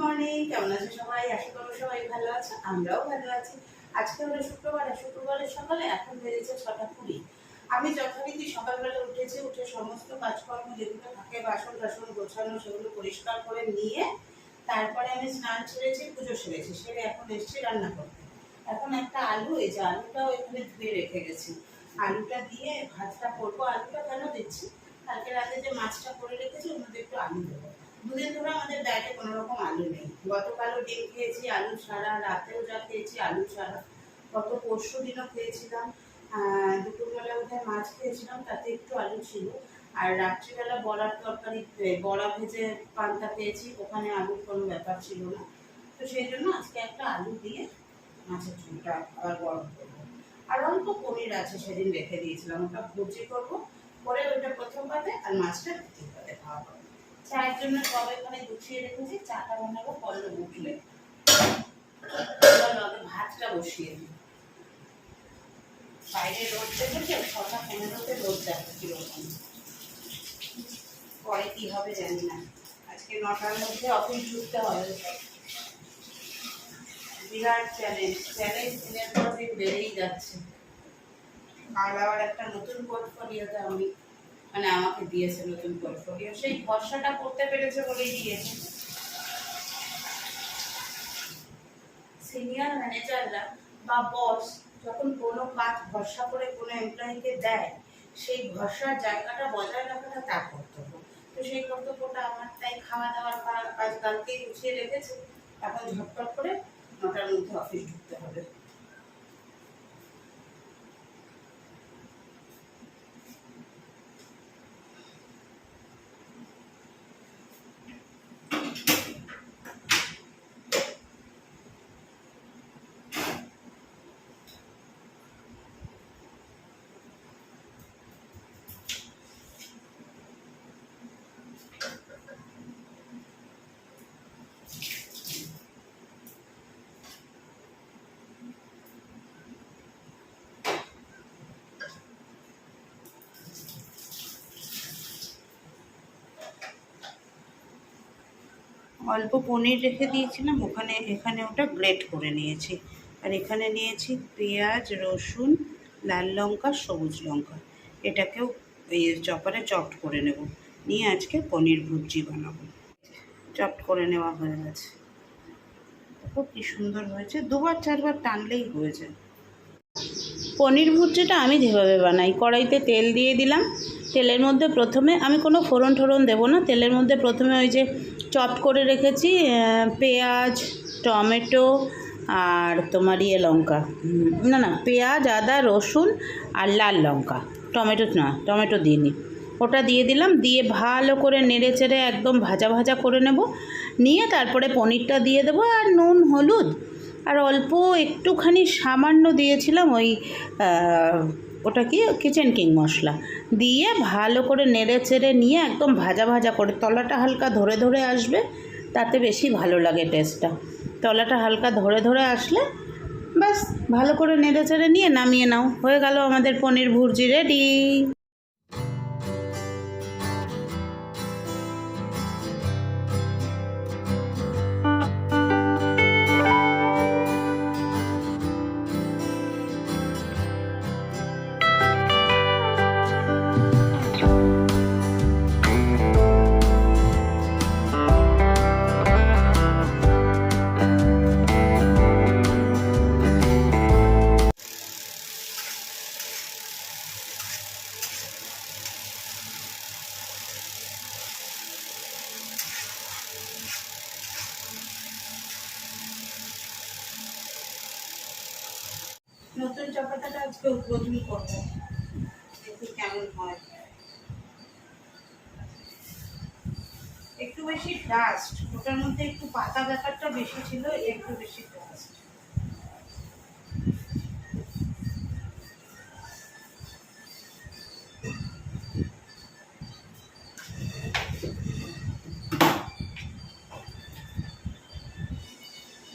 Morning কেমন আছে সবাই? আশা করব সবাই ভালো আছে, আমরাও ভালো আছি। আজকে হলো শুক্রবার শুক্রবারের সকালে এখন বেজেছে ছটা কুড়ি। আমি যথারীতি সকালবেলা উঠেছি, উঠে সমস্ত কাজকর্ম যেগুলো থাকে, বাসন টাসন গোছানো, সেগুলো পরিষ্কার করে নিয়ে তারপরে আমি স্নান সেরেছি, পুজো সেরেছি, সেরে এখন এসেছি রান্না করতে। এখন একটা আলু, এই যে আলুটাও এখানে ধুয়ে রেখে গেছি। আলুটা দিয়ে ভাতটা করব। আলুটা কেন দিচ্ছি? কালকে রাতে যে মাছটা করে রেখেছি, ওর মধ্যে একটু আলু দেবো। দুদিন ধরে আমাদের ডায়েটে কোনো রকম আলু নেই। গতকালও ডিম খেয়েছি, আলু ছাড়া, রাতেও যা খেয়েছি, আলু ছাড়া। গত পরশু দিনও খেয়েছিলাম। দুপুরবেলা উঠে মাছ খেয়েছিলাম, তাতে একটু আলু ছিল। আর রাত্রিবেলা বড়ার তরকারি বড়া ভেজে পান্তা পেয়েছি, ওখানে আলুর কোনো ব্যাপার ছিল না। তো সেই জন্য আজকে একটা আলু দিয়ে মাছের ঝোলটা আবার গরম করব। আর অল্প পনির আছে, সেদিন রেখে দিয়েছিলাম। ওটা ভুজি করব, পরে ওইটা প্রথম পাতে আর মাছটা দ্বিতীয় পাতে খাওয়া চায়ের জন্য এখানে গুছিয়ে রেখেছি চাটা বানাবো পরে উঠলে ভাতটা বসিয়ে দিই। বাইরে রোদ দেখেছে ছটা পনেরোতে রোদ দেখে কীরকম। পরে কি হবে জানি না। আজকে নটার মধ্যে অফিস ঢুকতে হবে। বিরাট চ্যালেঞ্জ চ্যালেঞ্জ দিনের পর দিন বেড়েই যাচ্ছে। আর আবার একটা নতুন পোর্টফোলিওতে আমি মানে আমাকে দিয়েছে নতুন পোর্টফোলিও সেই ভরসাটা করতে পেরেছে বলেই দিয়েছে। সিনিয়র ম্যানেজাররা বা বস যখন কোনো কাজ ভরসা করে কোনো এমপ্লয়িকে দেয়, সেই ভরসার জায়গাটা বজায় রাখাটা তার কর্তব্য। তো সেই কর্তব্যটা আমার তাই খাওয়া দাওয়ার কাজ কালকেই গুছিয়ে রেখেছে। এখন ঝটপট করে নটার মধ্যে অফিস ঢুকতে হবে। অল্প পনির রেখে দিয়েছিলাম, ওখানে, এখানে ওটা গ্রেট করে নিয়েছি। আর এখানে নিয়েছি পেঁয়াজ, রসুন, লাল লঙ্কা, সবুজ লঙ্কা। এটাকেও চপারে চপড করে নেব। নিয়ে আজকে পনির ভুর্জি বানাবো। চপড করে নেওয়া হয়ে গেছে। দেখো কি সুন্দর হয়েছে। দুবার, চারবার টানলেই হয়ে যায়। পনির ভুর্জিটা আমি যেভাবে বানাই, কড়াইতে তেল দিয়ে দিলাম। তেলের মধ্যে প্রথমে আমি কোনো ফোড়ন ঠোড়ন দেবো না। তেলের মধ্যে প্রথমে ওই যে চপ করে রেখেছি পেঁয়াজ, টমেটো আর তোমার ইয়ে লঙ্কা। না না, পেঁয়াজ, আদা, রসুন আর লাল লঙ্কা। টমেটো, না, টমেটো দিইনি। ওটা দিয়ে দিলাম, দিয়ে ভালো করে নেড়ে চেড়ে একদম ভাজা ভাজা করে নেব। নিয়ে তারপরে পনিরটা দিয়ে দেবো আর নুন, হলুদ। আর অল্প একটুখানি সামান্য দিয়েছিলাম ওই ওটা কি? কিচেন কিং মশলা। দিয়ে ভালো করে নেড়ে চেড়ে নিয়ে একদম ভাজা ভাজা করে, তলাটা হালকা ধরে ধরে আসবে, তাতে বেশি ভালো লাগে টেস্টটা তলাটা হালকা ধরে ধরে আসলে ব্যাস, ভালো করে নেড়ে চেড়ে নিয়ে নামিয়ে নাও। হয়ে গেল আমাদের পনির ভুর্জি রেডি চপাটাটা আজকে উদ্বোধনী করব। দেখি কেমন হয়। একটু বেশি ডাস্ট ওটার মধ্যে একটু পাতা ব্যাপারটা বেশি ছিল, একটু বেশি ডাস্ট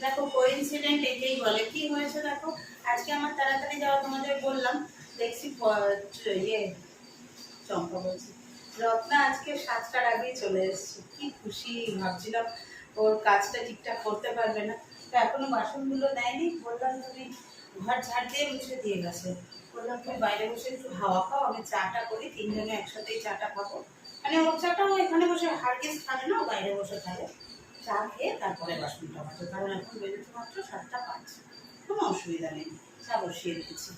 দেখো কোইন্সিডেন্ট এটাই বলে। কি হয়েছে দেখো? আজকে আমার তাড়াতাড়ি যাওয়া তোমাদের বললাম, দেখছি ইয়ে চম্পা বলছি, রত্না আজকে সাতটার আগেই চলে এসেছে। কি খুশি, ভাবছিলাম ওর কাজটা ঠিকঠাক করতে পারবে না। তো এখনও বাসনগুলো নেয়নি বললাম তুমি ঘর ঝাড় দিয়ে মুছে দিয়ে গেছে। বললাম, তুমি বাইরে বসে একটু হাওয়া খাও, আমি চাটা করি, তিনজনে একসাথেই চাটা খাব। মানে ওর চাটাও এখানে বসে হারগিস খাবে না বাইরে বসে খাবে। চা খেয়ে তারপরে বাসনটা মাজো, কারণ এখন বেজেছে মাত্র সাতটা পাঁচ। কোনো অসুবিধা নেই। চা বসিয়ে রেখেছি।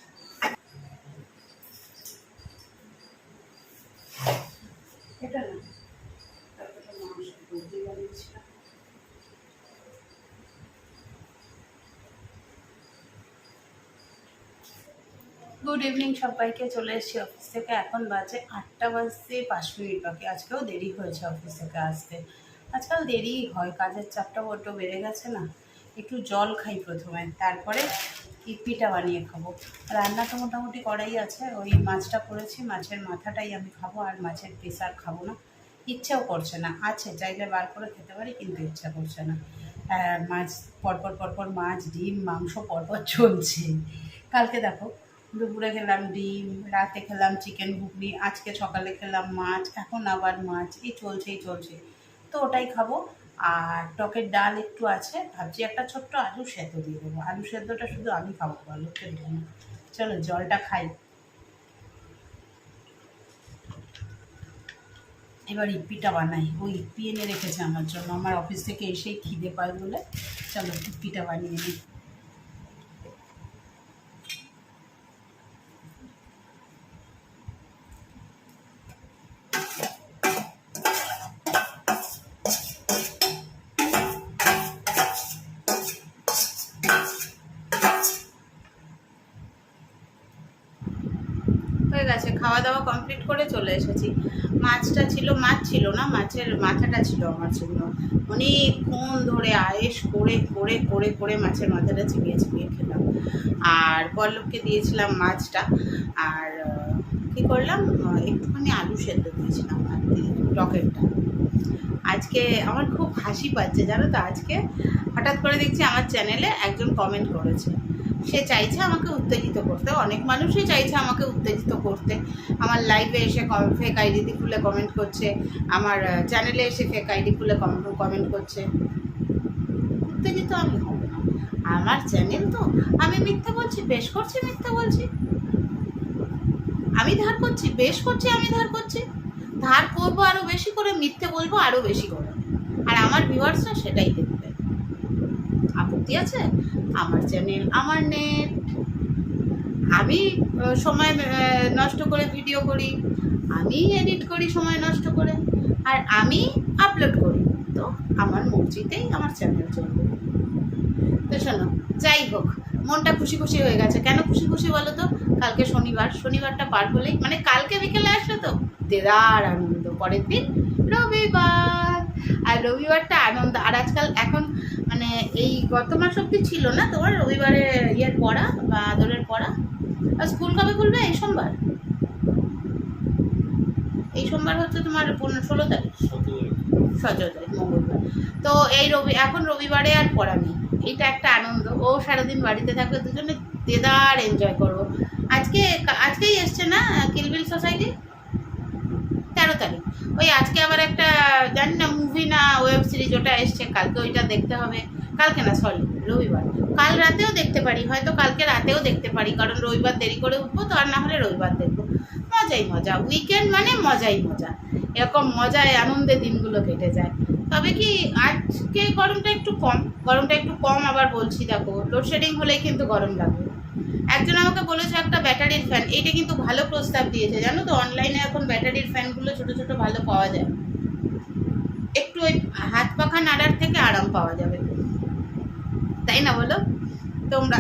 গুড ইভিনিং সবাইকে, চলে এসেছি অফিস থেকে। এখন বাজে আটটা বাজতে পাঁচ মিনিট বাকি। আজকেও দেরি হয়েছে অফিস থেকে আসতে। আজকাল দেরিই হয়, কাজের চাপটা বড্ড বেড়ে গেছে না। একটু জল খাই প্রথমে, তারপরে ইপিটা বানিয়ে খাব। রান্না তো মোটামুটি করাই আছে। ওই মাছটা করেছি, মাছের মাথাটাই আমি খাব আর মাছের পিস আর খাব না। ইচ্ছেও করছে না। আছে, চাইলে বার করে খেতে পারি, কিন্তু ইচ্ছা করছে না। মাছ, পরপর পরপর মাছ, ডিম, মাংস, পরপর চলছে। কালকে দেখো, দুপুরে খেলাম ডিম, রাতে খেলাম চিকেন ঘুগনি, আজকে সকালে খেলাম মাছ, এখন আবার মাছ। এই চলছেই চলছে। তো ওটাই খাব। আর টকের ডাল একটু আছে, ভাবছি একটা ছোট্ট আলু সেদ্ধ দিয়ে দেবো। আলু সেদ্ধটা শুধু আমি খাব আলুকে দেবো চলো, জলটা খাই। এবার ইপ্পিটা বানাই। ওই ইপ্পি এনে রেখেছে আমার জন্য। আমার অফিস থেকে এসেই খিদে পায় বলে। চলো ইপ্পিটা বানিয়ে নিই। হয়ে গেছে খাওয়া দাওয়া কমপ্লিট করে চলে এসেছি। মাছটা ছিল মাছ ছিল না মাছের মাথাটা ছিল আমার জন্য। অনেকক্ষণ ধরে আয়েস করে করে করে করে মাছের মাথাটা চিবিয়ে চিবিয়ে খেলাম। আর পল্লবকে দিয়েছিলাম মাছটা। আর কী করলাম? একটুখানি আলু সেদ্ধ দিয়েছিলাম আর কি, টকেরটা। আজকে আমার খুব হাসি পাচ্ছে জানো তো? আজকে হঠাৎ করে দেখছি আমার চ্যানেলে একজন কমেন্ট করেছে। সে চাইছে আমাকে উত্তেজিত করতে। অনেক মানুষই চাইছে আমাকে উত্তেজিত করতে। আমার লাইভে এসে ফেক আইডি খুলে কমেন্ট করছে। আমার চ্যানেলে এসে ফেক আইডি খুলে কমেন্ট করছে। উত্তেজিত আমি হব না। আমার চ্যানেল তো আমি মিথ্যে বলছি, বেশ করছি মিথ্যে বলছি। আমি ধার করছি, বেশ করছি আমি ধার করছি। ধার করব আরও বেশি করে, মিথ্যে বলব আরও বেশি করে। আর আমার ভিউয়ার্সরা সেটাই দেখবে। আপত্তি আছে? আমার চ্যানেল আমার নেট আমি সময় নষ্ট করে ভিডিও করি, আমি এডিট করি, সময় নষ্ট করে, আর আমি আপলোড করি। তো আমার মর্জিতেই আমার চ্যানেল চলবে। তো শোনো, যাই হোক, মনটা খুশি খুশি হয়ে গেছে। কেন খুশি খুশি বলো তো? কালকে শনিবার, শনিবারটা পার হলেই মানে কালকে বিকেলে আসলে তো? দেদার আনন্দ, পরের দিন রবিবার। আর রবিবারটা আনন্দ, আর আজকাল এখন মানে এই গত মাস অব্দি ছিল না তোমার? রবিবারে ইয়ের পড়া বা আদরের পড়া। আর স্কুল কবে খুলবে? এই সোমবার। এই সোমবার হচ্ছে তোমার পনেরো, ষোলো তারিখ। সতেরো তারিখ, মঙ্গলবার। তো এই রবি, এখন রবিবারে আর পড়া নেই। এটা একটা আনন্দ। ও সারাদিন বাড়িতে থাকবে, দুজনে দেদার এনজয় করব। আজকে আজকেই এসছে না কিলবিল সোসাইটি তেরো তারিখ। ওই আজকে আবার একটা, জানি না মুভি না ওয়েব সিরিজ ওটা এসছে। কালকে ওইটা দেখতে হবে। কালকে না সরি রবিবার। কাল রাতেও দেখতে পারি, হয়তো কালকে রাতেও দেখতে পারি, কারণ রবিবার দেরি করে উঠবো তো, আর না হলে রবিবার দেখব। মজাই মজা উইকেন্ড মানে মজাই মজা। এরকম মজায় আনন্দে দিনগুলো কেটে যায়। তবে কি, আজকে গরমটা একটু কম, গরমটা একটু কম আবার বলছি, দেখো লোডশেডিং হলেই কিন্তু গরম লাগবে একজন আমাকে বলেছে একটা ব্যাটারির ফ্যান এইটা কিন্তু ভালো প্রস্তাব দিয়েছে, জানো তো অনলাইনে এখন ব্যাটারির ফ্যানগুলো ছোট ছোট ভালো পাওয়া যায় একটু ওই হাত পাখা নাড়ার থেকে আরাম পাওয়া যাবে। তাই না বলো? তোমরা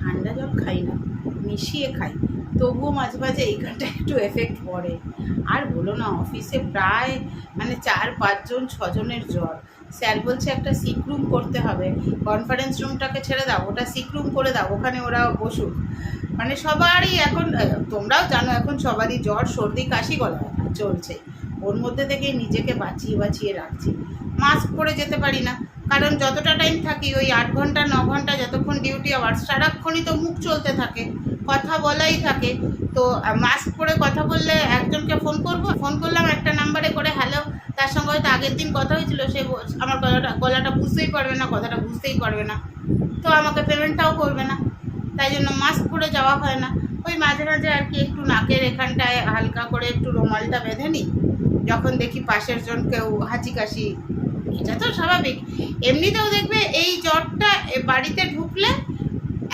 ঠান্ডা জল খাই না, মিশিয়ে খাই। তবুও মাঝে মাঝে এইখানটা একটু এফেক্ট পড়ে। আর বলো না, অফিসে প্রায় মানে চার, পাঁচজন, ছজনের জ্বর। স্যার বলছে একটা সিক রুম করতে হবে। কনফারেন্স রুমটাকে ছেড়ে দাও, ওটা সিক রুম করে দাও, ওখানে ওরা বসুক। মানে সবারই এখন তোমরাও জানো এখন সবারই জ্বর, সর্দি, কাশি গলা চলছে। ওর মধ্যে থেকে নিজেকে বাঁচিয়ে বাঁচিয়ে রাখছি। মাস্ক পরে যেতে পারি না। কারণ যতটা টাইম থাকি, ওই আট ঘণ্টা, ন ঘণ্টা যতক্ষণ ডিউটি আওয়ার সারাক্ষণই তো মুখ চলতে থাকে, কথা বলাই থাকে। তো মাস্ক পরে কথা বললে একজনকে ফোন করব ফোন করলাম একটা নাম্বারে করে হ্যালো তার সঙ্গে হয়তো আগের দিন কথা হয়েছিল, সে আমার গলাটা গলাটা বুঝতেই পারবে না, কথাটা বুঝতেই পারবে না। তো আমাকে পেমেন্টটাও করবে না। তাই জন্য মাস্ক পরে যাওয়া হয় না। ওই মাঝে মাঝে আর কি একটু নাকের এখানটায় হালকা করে একটু রুমালটা বেঁধে নিই। যখন দেখি পাশের জন কেউ হাঁচি কাশি এটা তো স্বাভাবিক। এমনিতেও দেখবে এই জ্বরটা বাড়িতে ঢুকলে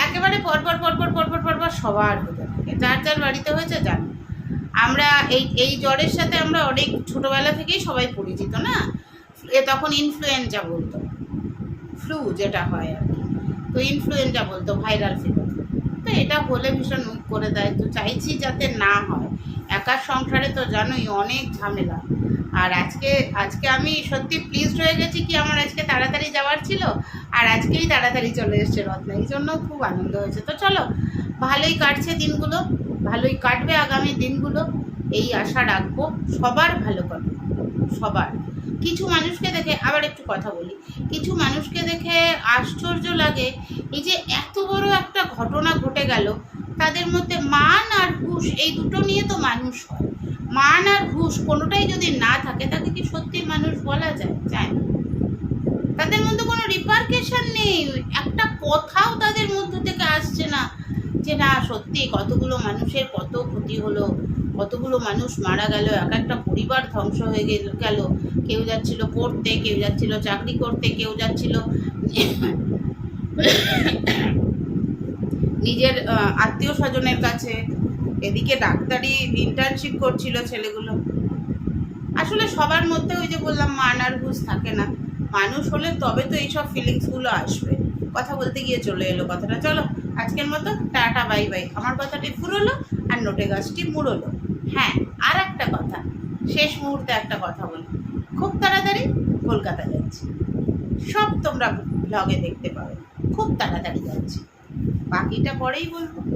একেবারে পরপর পরপর পরপর পরপর সবার হতে থাকে। যার যার বাড়িতে হয়েছে যান আমরা এই এই জ্বরের সাথে আমরা অনেক ছোটোবেলা থেকেই সবাই পরিচিত, না? এ তখন ইনফ্লুয়েঞ্জা বলতো। ফ্লু যেটা হয় আর কি। তো ইনফ্লুয়েঞ্জা বলতো ভাইরাল ফিভার তো এটা হলে ভীষণ মুখ করে দেয়। তো চাইছি যাতে না হয়। একার সংসারে তো জানোই অনেক ঝামেলা। আর আজকে আজকে আমি সত্যি প্লিজড হয়ে গেছি কি আমার আজকে তাড়াতাড়ি যাওয়ার ছিল, আর আজকেই তাড়াতাড়ি চলে এসছে রত্না। এই জন্য খুব আনন্দ হয়েছে। তো চলো, ভালোই কাটছে দিনগুলো, ভালোই কাটবে আগামী দিনগুলো, এই আশা রাখব। সবার ভালো করবে সবার। কিছু মানুষকে দেখে, আবার একটু কথা বলি, কিছু মানুষকে দেখে আশ্চর্য লাগে এই যে এত বড় একটা ঘটনা ঘটে গেল, তাদের মধ্যে মান আর হুশ এই দুটো নিয়ে তো মানুষ হয়। মান আর ঘুষ কোনোটাই যদি না থাকে, তাকে কি সত্যি মানুষ বলা যায়? যায় না। তাদের মধ্যে কোনো রিপার্কেশন নেই। একটা কথাও তাদের মধ্য থেকে আসছে না যে, না, সত্যি কতগুলো মানুষের কত ক্ষতি হলো, কতগুলো মানুষ মারা গেল, এক একটা পরিবার ধ্বংস হয়ে গেল গেল। কেউ যাচ্ছিল পড়তে, কেউ যাচ্ছিল চাকরি করতে, কেউ যাচ্ছিল নিজের আত্মীয় স্বজনের কাছে এদিকে ডাক্তারি ইন্টার্নশিপ করছিল ছেলেগুলো। আসলে সবার মধ্যে ওই যে বললাম আর হুঁশ থাকে না। মানুষ হলে তবে তো এইসব ফিলিংসগুলো আসবে। কথা বলতে গিয়ে চলে এলো কথাটা। চলো, আজকের মতো টাটা বাই বাই আমার কথাটি ফুরোলো আর নোটে গাছটি মুড়লো। হ্যাঁ আর একটা কথা, শেষ মুহূর্তে একটা কথা বলি। খুব তাড়াতাড়ি কলকাতা যাচ্ছি। সব তোমরা ব্লগে দেখতে পাবে। খুব তাড়াতাড়ি যাচ্ছি। বাকিটা পরেই বলব।